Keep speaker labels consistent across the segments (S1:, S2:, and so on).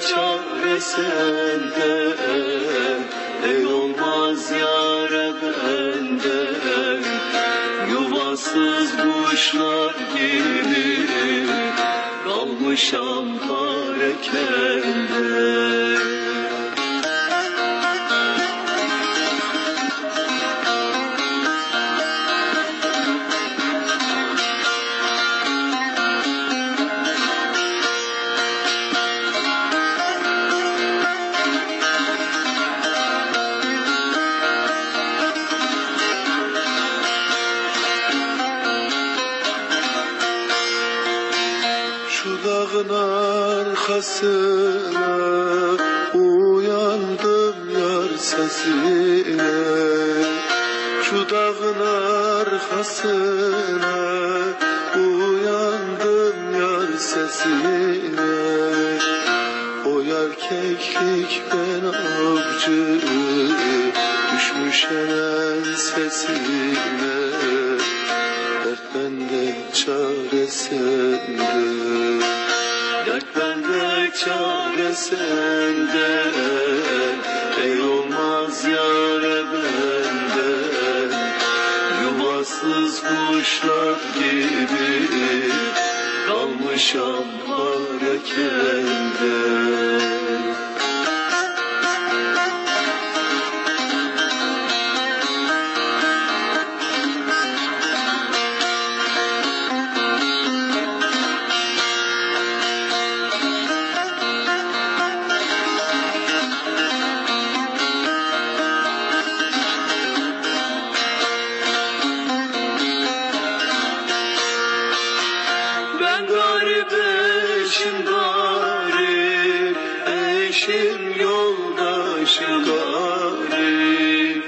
S1: çare sende Ey olmaz yare bende Yuvasız kuşlar gibi Kalmışam parekende
S2: arkasına uyandım yar sesine. Şu dağın arkasına uyandım yar sesine. O yar keklik ben avcı düşmüş elen sesine. Dert bende çare sende
S1: Dert bende çare sende. Ey olmaz yare bende. Yuvasız kuşlar gibi Kalmışam harekende eşim garip Eşim yoldaşım garip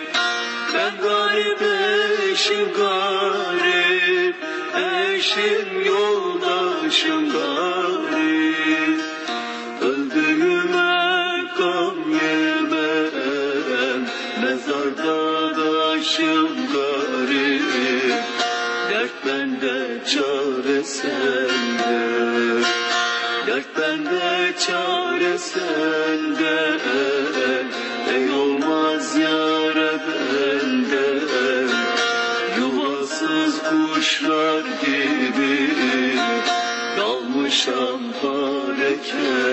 S1: Ben garip eşim garip Eşim yoldaşım garip Öldüğüme gam yemem Mezarda daşım garip Dert bende çare sende çare sende Ey olmaz yare bende. Yuvasız kuşlar gibi Kalmışam harekelde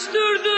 S1: dönüştürdü.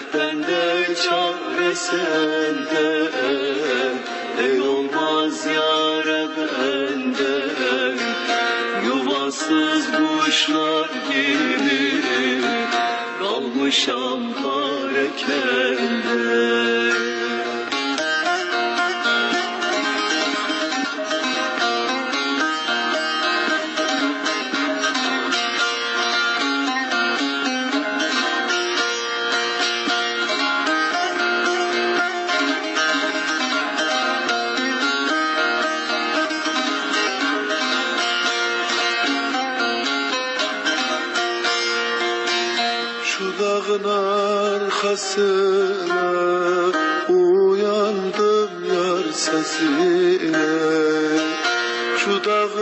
S1: Dert bende çare sende Ey olmaz yare bende Yuvasız kuşlar gibi Kalmışam harekende
S2: Şu dağın arkasına uyandım yar sesine. Şu dağın